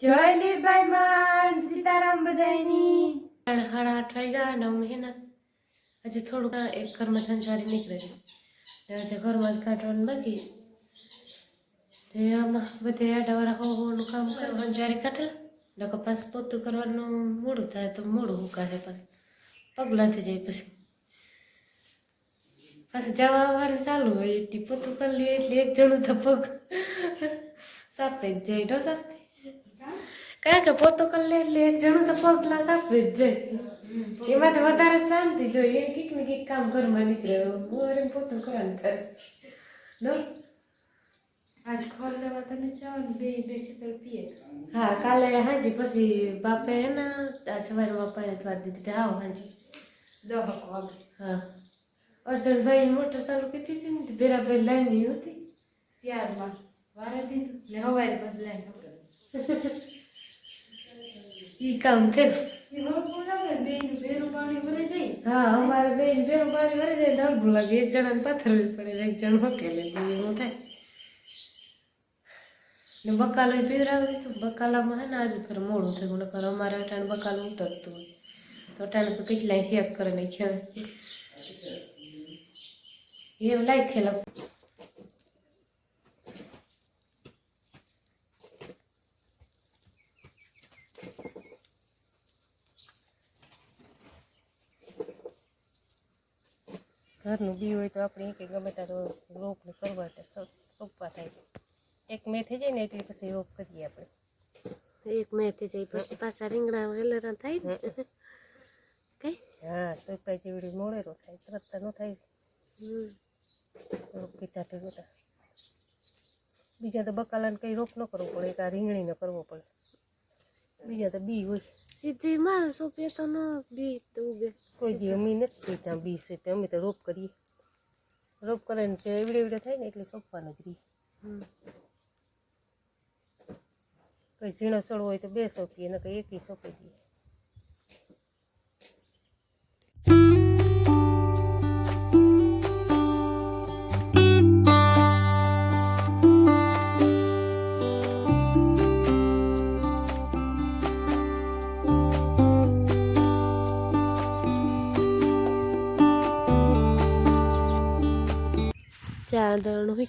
જય લીરબાઈ માન, સીતારામ ત્રણ સાડા આઠ ગયા અને અમે હે ને આજે થોડુંક એક ઘરમાં સંસારી નીકળે છે. આજે ઘરમાં કાઢવાનું બાકી તે આમાં બધે આડાવાળા હો, હોનું કામ કરે સંસારી કાઢેલા. લોકો પાછું પોતું કરવાનું મોડું થાય તો મોડું હુકાશે પાછું. પગલાં થઈ જાય પછી. પાછું જવા આવવાનું ચાલુ હોય, એટલી પોતું કરી લે, એટલે એક જણું તો પગ સાપે જ જાય ઢો સાપ કારણ કે પોતો કરી લે એટલે એક જણો તો પગ ગ્લાસ આપવી જ જાય એમાં તો વધારે શાંતિ જોઈએ એ કંઈક ને કંઈક કામ ઘરમાં નીકળે. મોરે પોતું કરવાનું કરે નો આજ ખોલ લેવા તને જવાનું બે બે ખેતર પીએ. હા કાલે હાજી પછી બાપે હે ને આ સવારે બાપાને જ વાત દીધી આવો હાજી. દહક વાગે. હા. અર્જુનભાઈ મોટર ચાલુ કીધી હતી ને બેરાભાઈ લાઈન હતી. ત્યારમાં વારે દીધું ને હવારે પછી લાઈન ઈ કામ થયું ભરે હા અમારે બેન બેન પાણી ભરી જાય ધડબું લાગે એક જણાને પાથરવી પડે એક જણ હકેલે એવું થાય? ને બકાલો પીવરાવી દીધું. બકાલામાં હે ને આજે ફેર મોડું થયું નકર અમારે અટાણે બકાલું ઉતરતું હોય. તો અટાણે તો કેટલાય શેક કરે નાખ્યા એમ લાગેલા ઘરનું બી હોય તો આપણે એક ગમે ત્યારે રોપને કરવા તો સોંપવા થાય. એક મેં થઈ જાય ને એટલે પછી રોપ કરીએ આપણે. એક મેં થઈ જાય પછી પાછા રીંગણા વેલરા થાય ને? કઈ? હા સોંપાઈ જેવડી મોડેરો થાય તરત ન થાય. રોપ કીધા ભેગું બીજા તો બકાલાને કંઈ રોપ ન કરવો પડે એક આ રીંગણીને કરવો પડે. બીજા તો બી હોય. સીધી માં સોંપીએ તો ન બી તો ઉગે કોઈ દી અમે નથી સીધા બી છે તો અમે તો રોપ કરીએ રોપ કરે ને જે એવડે એવડે થાય ને એટલે સોંપવાનું જ રહીએ કોઈ ઝીણો સડો હોય તો બે સોંપીએ ને કંઈ એકી સોંપી દઈએ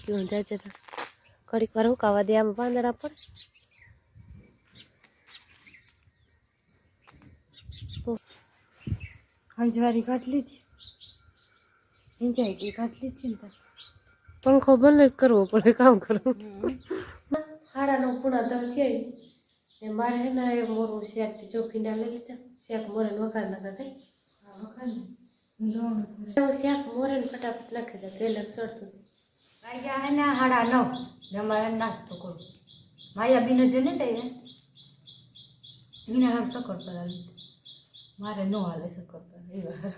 દળનું મૂક્યું જાય છે ઘડીક વાર હુકાવા દે આમાં પાંદડા પડે. હંજવારી કાઢ લીધી. હિંચાઈ ગઈ કાઢ લીધી ને પંખો બંધ જ કરવો પડે કામ કરવું. હાડાનો પૂણા દર છે ને મારે હે ને એ મોરું શાકથી ચોખીના લઈ લીધા. શેક મોરે વઘાર નાખા લોણ ભરે એવું શાક મોરે ફટાફટ નાખી દે. તેલ સડતું વાગ્યા હે ને હાડા નવ ને નાસ્તો કરું. માયા બીને જે ને તઈ હાલ સકર કરાવી મારે ન હાલે સકર પર એવા.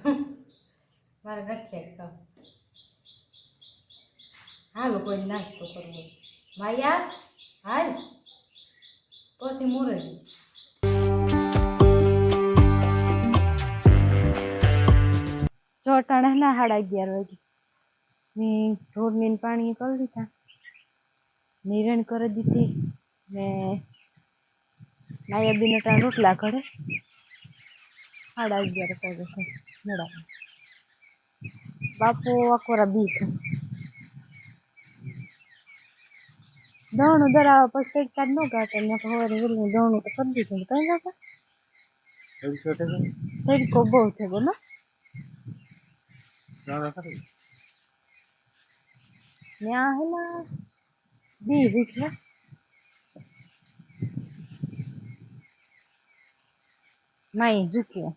મારે ગઠિયા હાલો કોઈ નાસ્તો કરવો માયા, હાલ. પછી મોરે ચોટાણા ના સાડા અગિયાર વાગે મેં ઢોરની ને પાણી કરી દીધા. નિરણ કરી દીધી ને નાયા બીનટા રોટલા કરે સાડા અગિયાર વાગે છે મેળા બાપુ અકોરા બી છે. દવણું દરાવા પછી એક કાઢ ન કાઢે ને ખબર વેલું દોણું તો કરી દીધું. કઈ કાકા તડકો બહુ છે બોલો. ત્યાં હે ના બી વિશે નહીં ઝૂક્યો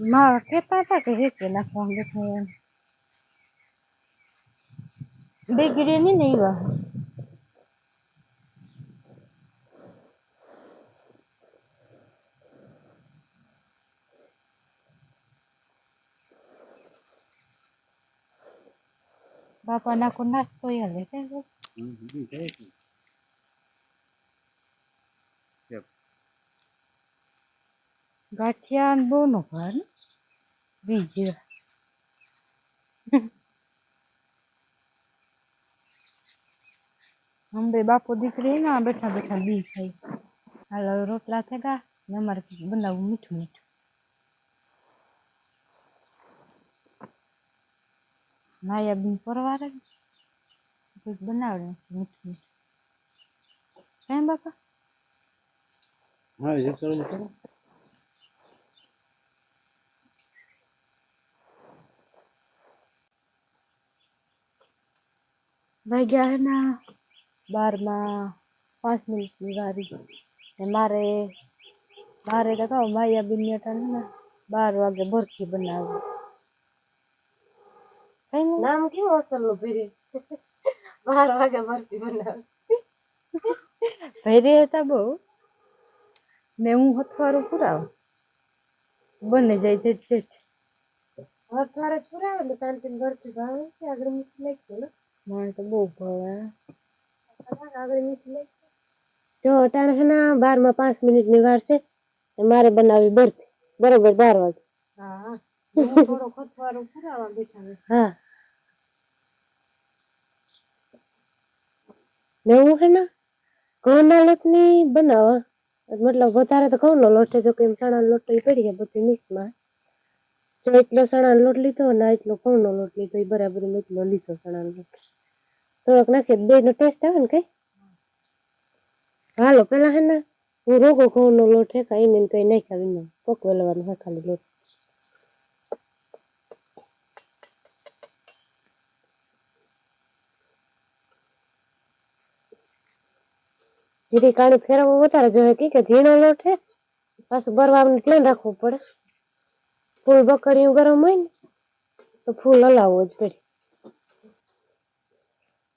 મારા કહેતા હતા કે હેકે નાખવાનું બેઠા એમ બેગડી નહીં ને બાપા નાખો નાસ્તો હલે કે ગાંઠિયા બહુ નો ભાર બીજું. અમે બે બાપો દીકરી ના બેઠા બેઠા બી ખાઈ. હાલ રોટલા થયા ને અમારે બનાવવું મીઠું મીઠું. નાયા બીન પરવારે ને કંઈક બનાવડે મીઠું કેમ બાપા હા જે કરવું કરો વાગ્યા હે ના બારમાં પાંચ મિનિટની વારી મારે મારે તો કહો માયા બીન ને બાર વાગે બરફી બનાવી નામ કેવું અસલનું પીરી બાર વાગે ભરતી બનાવે ભરી હતા બહુ ને હું હથવારું પુરાવ બને જાય છે છે અત્યારે પુરાવે ને શાંતિને બરફી ભાવે છે આગળ મીઠી નાખ્યું ને મને તો બહુ ભાવે આગળ મીઠું નાખ્યું જો અટાણે છે ને બારમાં પાંચ મિનિટની વાર છે મારે બનાવી બરફી બરોબર બાર વાગે હું થોડો લોટની બનાવવા મતલબ વધારે તો ઘઉંનો લોટ છે, જો કે ચણાનો લોટ તો ઈ પડી ગયા બધી જો એટલો ચણાનો લોટ લીધો ને એટલો ઘઉંનો લોટ લીધો એ બરાબર એટલો લીધો ચણાનો લોટ. થોડોક નાખીએ બે નો ટેસ્ટ આવે ને કઈ? હાલો, પેલા હે ને, હું રોગો ઘઉંનો લોટ હે એને કઈ નાખ્યા વિના પકવેલવાનો હે ખાલી લોટ. જીરી કાણી ફેરવવું વધારે જોઈએ કે ઝીણો લોટ છે પાછું બરવાનું ધ્યાન રાખવું પડે. ફૂલ બકરીયું ગરમ હોય ને, તો ફૂલ હલાવવો જ પડે.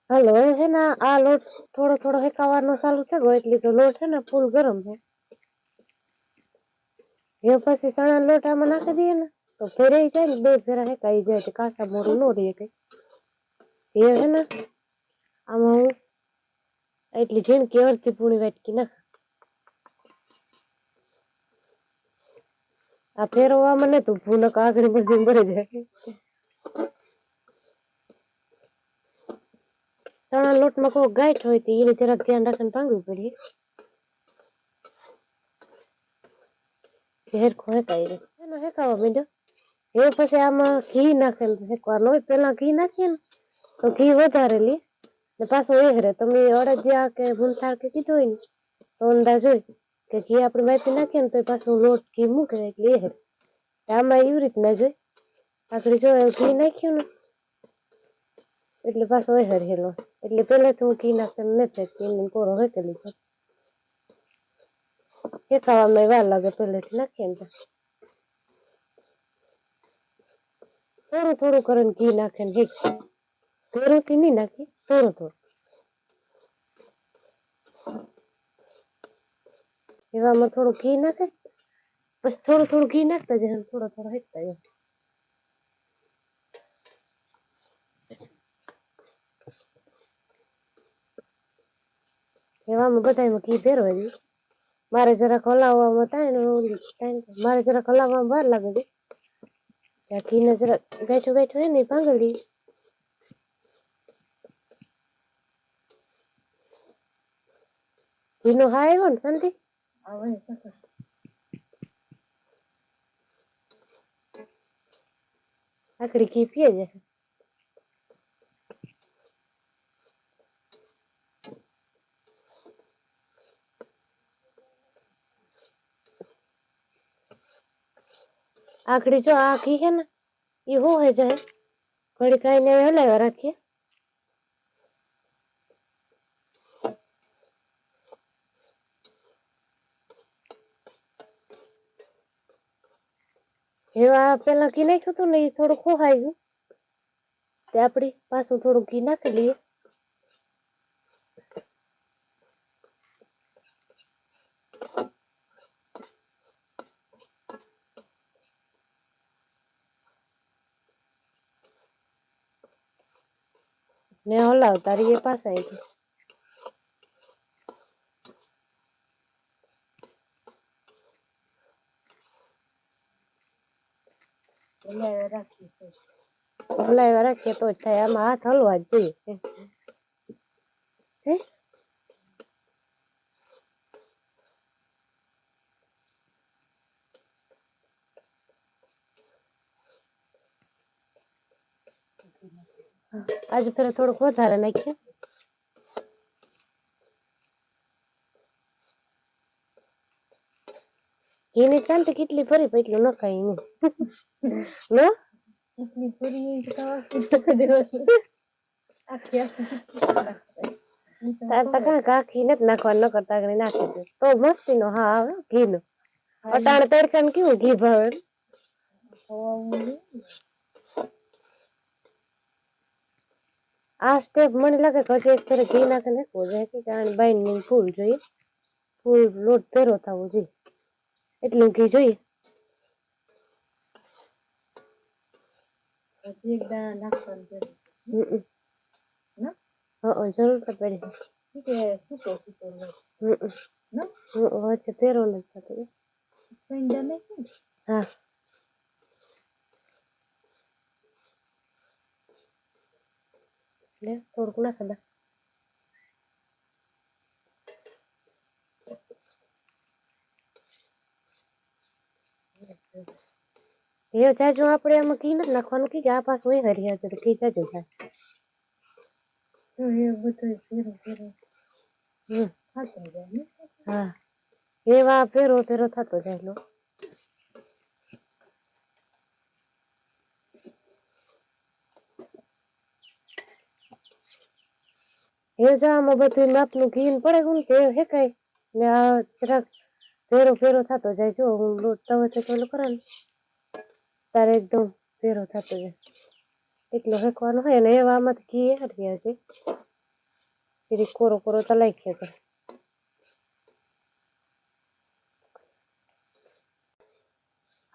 હાલો હે ને આ લોટ થોડો થોડો હેકાવાનો ચાલુ થઈ ગયો એટલે તો લોટ છે ને ફૂલ ગરમ છે એ પછી ચણા લોટ આમાં નાખી દઈએ ને, તો ફેરાઈ જાય ને, બે ફેરા હેકાઈ જાય કાસા મોરું ન રહે કઈ. એ હે ને, આમાં હું એટલી ઝીણકી કેવરથી પૂણી વાટકી નાખ. આ ફેરવવા મને તો ભૂનક આગળ બધી ભરી જાય. ચણા લોટમાં કોઈ ગાંઠ હોય તો એને જરાક ધ્યાન રાખીને ભાંગવું પડે. ઘેર હેરખો હેકાઈ રહે એનો હેકાવા માંડ્યો. એ પછી આમાં ઘી નાખેલું હેકવાનું હોય પેલા ઘી નાખીએ ને, તો ઘી વધારે લે. ને પાછું એહરે તમે અડદિયા કે ભૂંઠાર કે કીધું હોય ને, તો અંદાજ હોય કે ઘી આપણે બાફી નાખીએ ને તો એ પાછું લોટ ઘી મૂકે એટલે એહરે આમાં એવી રીતના જોઈ આખરી જો ઘી નાખ્યું ને, એટલે પાછો એહર હેલો એટલે પહેલાથી હું ઘી નાખીને નથી ફેંકતી એને કોરો હેકેલી છે. શેકાવામાં વાર લાગે પહેલેથી નાખીએ ને થોડું થોડું કરીને ઘી નાખે ને હેક ધોરેથી નહીં નાખી થોડું એવામાં થોડું ઘી નાખે પછી થોડું થોડું ઘી નાખતા અને થોડો થોડો હેકતા જાય એવામાં બધામાં ઘી ભેરવાય દે મારે જરાક હલાવવામાં થાય ને ઓલી મારે જરાક હલાવવામાં વાર લાગે છે ઘીને જરાક ગાંઠું ગાંઠું હોય ને એ ઘીનો હા આવ્યો ને શાંતિ આકડી ઘી પીએ જાય આકડી જો આ ઘી હે ને એ હો હે જાય ઘડી કાંઈ ને હલાવ્યા રાખીએ એવા પેલા ઘી નાખ્યું હતું ને એ થોડું ગયું તે આપડી પાછું થોડું ઘી નાખી લઈએ. ને હલાવ તારી એ હલાવ્યા રાખીએ રાખીએ તો જ થાય. આમાં હાથ હલવા જ જોઈએ આજે ફેરે થોડુંક વધારે નાખીએ ઘીની શાંતિ કેટલી ફરી પણ એટલું ન ખાઈ ન? એટલી ફરી નથી નાખવાનું ન કરતા આગળ નાખી દે. તો મસ્તી નો હા આવે ઘી નો અટાણે તડકા કેવું ઘી ભાવે? આ સ્ટેપ મને લાગે કે હજી એક ફેરે ઘી નાખે નાખવું જોઈએ કે કારણ બાઈ ને ફૂલ જોઈએ. ફૂલ લોટ ભેરો થવો જોઈએ. એટલું ઘી જોઈએ હજી એક દાણા નાખવાનું છે. ના? હા? જરૂર તો પડી કે સૂકો સૂકો ના? વચ્ચે ભેરો નથી થતો પૈંડા નાખ્યું હા. થોડુંક નાખી એ જાજુ આપણે આમાં ઘી નથી નાખવાનું કે આ પાસ હોય હરિયા તો ઘી જાજુ થાય હા એવા ફેરો ફેરો. થતો જાય લો. એ જો આમાં બધું માપનું ઘી પડે ને તે હેકાય ને આ જરાક ફેરો ફેરો થતો જાય જો હું લોટ તો પેલું કરે ને તારે એકદમ ફેરો થતો જાય. એટલો હેકવાનો હોય ને એવા આમાંથી ઘી હારી ગયા છે. કોરો કોરો તલાઈ ગયો તો.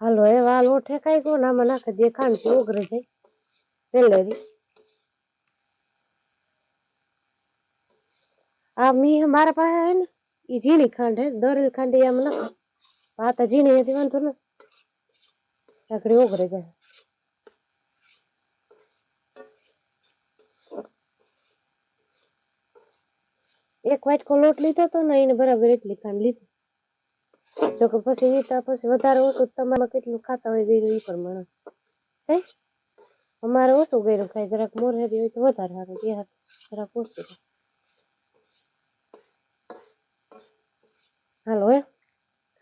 હાલો એ વાલ ઓઠે ઠેકાઈ ગયો નામાં નાખે જે ખાંડથી ઓગરે જાય. પેલેરી આ મી મારા પાસે હે ને, ઈ ઝીણી ખાંડ હે, દરેલ ખાંડ એમ ના નાખો. આ તો ઝીણી હતી વાંધો ન. આકડી ઓગળી જાય એક વાટકો લોટ લીધો તો ને એને બરાબર એટલી ખાંડ લીધી જો કે પછી વીતા પછી વધારે ઓછું તમારે કેટલું ખાતા હોય એ પ્રમાણે હે અમારે ઓછું ગયું ખાય જરાક મોરહેરી હોય તો વધારે સારું હાથ જરાક ઓછું હાલો હે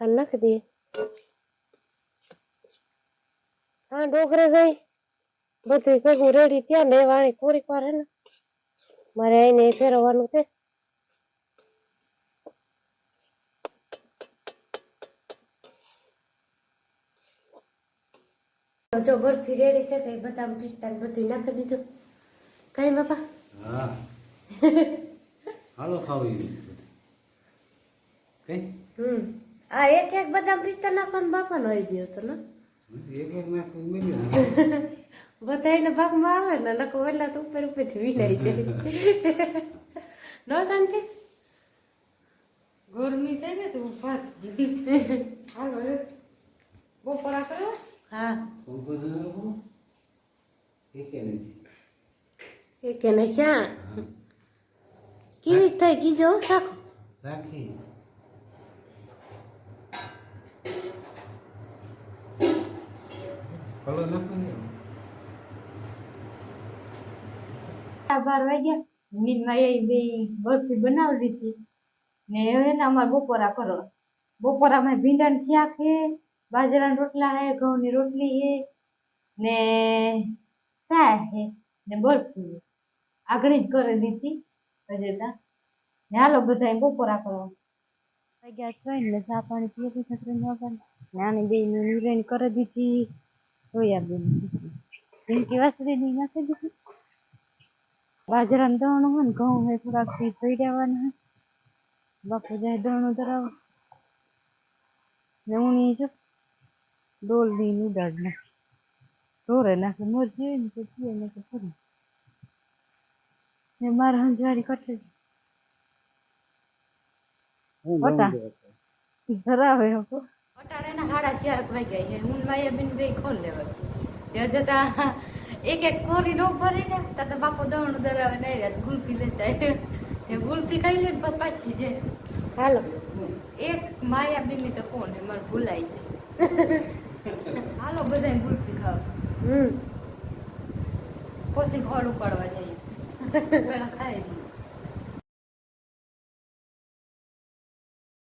ખાંડ નાખી દઈએ ખાંડ ઓગરે ગઈ. બધું ભેગું રેડી ત્યાં ને વાણી થોડીક વાર હે ને મારે આઈને ફેરવવાનું છે. જો બરફી રેડી થઈ ગઈ બદામ પિસ્તા ને બધું નાખી દીધું. કઈ બાપા? હા. હાલો ખાવી કઈ? હમ. આ એક એક બદામ પિસ્તા નાખવાનો બાપાનો આઈડિયો હતો ને. નાખવું ભાગમાં આવે ને નકો એટલા તો ઉપર ઉપરથી વિનાઈ જાય નો શાંતિ? ગરમી થાય ને તો ઊભા હાલો બપોર બપોરા કરો હા. એક કે એ કે ને ક્યાં કેવી થઈ? કીજો સાખો રાખી. કલર નાખો ને બાર વાગ્યા મીન માયા બે બરફી બનાવી દીધી ને હવે ને અમારે બપોરા કરો બપોરામાં ભીંડાની શાક હે બાજરાના રોટલા હે ઘઉંની રોટલી હે ને સા હે ને બરફી હે. આગળ જ કરી દીધી હજેતા ને હાલો બધા બપોરા કરો વાગ્યા છ ને ચા પાણી પીએ છત્રી નાની બે નિરણ કરી દીધી સોયાબીન. ભીંકી વાસળી નાખી દીધી. બાજરાનું દણું હોય ને ઘઉં હોય થોડાકથી ધોઈ દેવાના બાપુ જાય દણું ધરાવો ને ઉની જો ડોલની ઉડાડ નાખી ઢોરે નાખે મરજી હોય ને તો પીએ ને તો ફરી ને મારે હંજવારી કટે હોતા. ધરાવે હકો અટાણે હાડા ચાર વાગ્યા છે. હું માયા બેન બે ખોલ લેવા. ત્યાં જતા એક એક કોરી નો ભરી ને તા તો બાપો દવણ ધરાવે ને આવ્યા ગુલપી લેતા. તે ગુલપી ખાઈ લે ને પછી પાછી જે હાલો. એક માયા બેન તો કોણ હે મને ભૂલાય છે. હાલો બધા ગુલ્ફી ખાવ. હમ. પછી ખોડ ઉપાડવા જઈએ પેલા ખાઈ.